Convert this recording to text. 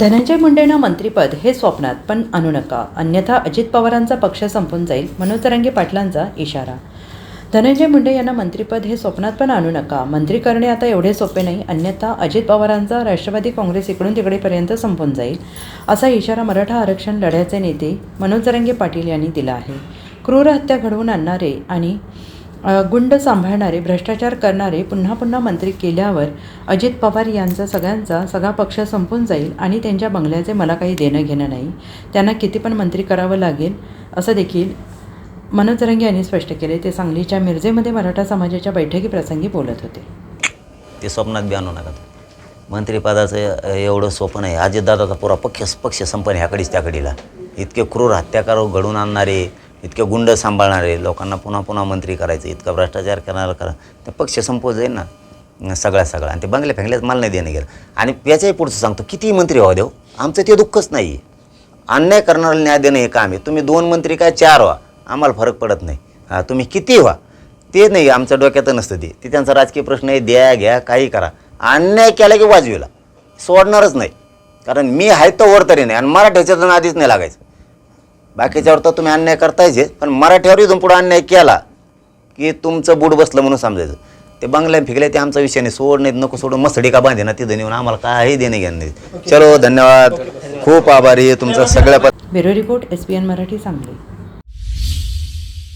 धनंजय मुंडेंना मंत्रीपद हे स्वप्नात पण आणू नका. अन्यथा अजित पवारांचा पक्ष संपून जाईल मनोज तरंगे पाटलांचा इशारा. धनंजय मुंडे यांना मंत्रीपद हे स्वप्नात पण आणू नका. मंत्री करणे आता एवढे सोपे नाही. अन्यथा अजित पवारांचा राष्ट्रवादी काँग्रेस इकडून तिकडेपर्यंत संपून जाईल असा इशारा मराठा आरक्षण लढ्याचे नेते मनोज तरंगे पाटील यांनी दिला आहे. क्रूर हत्या घडवून आणणारे आणि गुंड सांभाळणारे भ्रष्टाचार करणारे पुन्हा पुन्हा मंत्री केल्यावर अजित पवार यांचा सगळ्यांचा सगळा पक्ष संपून जाईल आणि त्यांच्या बंगल्याचे मला काही देणं घेणं नाही. त्यांना किती पण मंत्री करावं लागेल असं देखील मनोज रंगे यांनी स्पष्ट केले. ते सांगलीच्या मिरजेमध्ये मराठा समाजाच्या बैठकीप्रसंगी बोलत होते. ते स्वप्नात बी आणू नका मंत्रिपदाचं एवढं सोपं आहे. अजितदादाचा पुरा पक्ष पक्ष संपन्न ह्याकडीच त्याकडीला. इतके क्रूर हत्याकार घडून आणणारे इतके गुंड सांभाळणारे लोकांना पुन्हा पुन्हा मंत्री करायचं इतका भ्रष्टाचार करणारा करा. ते पक्ष संपवत जाईल ना. सगळ्या सगळा आणि ते बंगले फेंगल्यात मला नाही देणं गेलं. आणि याच्याही पुढचं सांगतो कितीही मंत्री व्हा देऊ आमचं ते दुःखच नाही आहे अन्याय करणाऱ्याला न्याय देणं हे काम आहे. तुम्ही दोन मंत्री काय चार व्हा. आम्हाला फरक पडत नाही. हां तुम्ही किती व्हा. ते नाही आमच्या डोक्यात नसतं ते. ते त्यांचा राजकीय प्रश्न आहे द्या घ्या काही करा. अन्याय केला की वाजवीला. सोडणारच नाही. कारण मी आहे तर वर तरी नाही. आणि मराठ्याच्या आधीच नाही लागायचं. बाकीच्यावर तर तुम्ही अन्याय करतायचे पण मराठ्यावर इथून पुढं अन्याय केला की तुमचं बूट बसलं म्हणून समजायचं. ते बंगल्या फिकले ते आमचा विषय नाही. सोड नाही नको सोडून मसडी का बांधे ना तिथं नेऊन? आम्हाला काही देणे घेणं नाही. चलो धन्यवाद. खूप आभारी आहे तुमचं सगळ्या bureau report S Marathi Sangli.